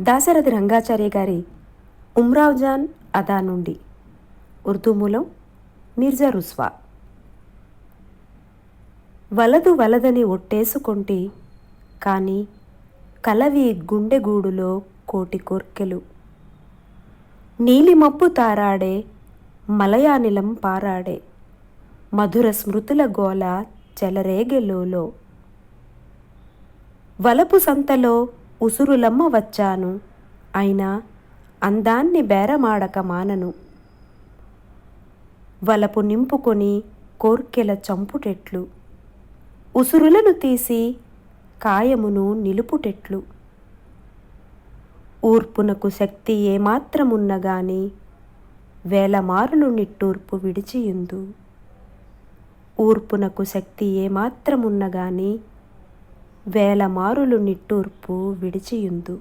దాశరథి రంగాచార్య గారి ఉమ్రావ్జాన్ అదా నుండి. ఉర్దూ మూలం మిర్జా రుస్వా. వలదు వలదని ఒట్టేసుకొంటి కానీ కలవి గుండెగూడులో కోటి కోర్కెలు. నీలిమబ్బు తారాడే మలయానిలం పారాడే మధుర స్మృతుల గోల చెలరేగెలోలో. వలపు సంతలో ఉసురులమ్మ వచ్చాను. అయినా అందాన్ని బేరమాడక మానను. వలపు నింపుకొని కోర్కెల చంపుటెట్లు. ఉసురులను తీసి కాయమును నిలుపుటెట్లు. ఊర్పునకు శక్తి ఏమాత్రమున్నగాని వేలమారులు నిట్టూర్పు విడిచియుందు. ఊర్పునకు శక్తి ఏమాత్రమున్నగాని వేలమారులు నిట్టూర్పు విడిచియుందు.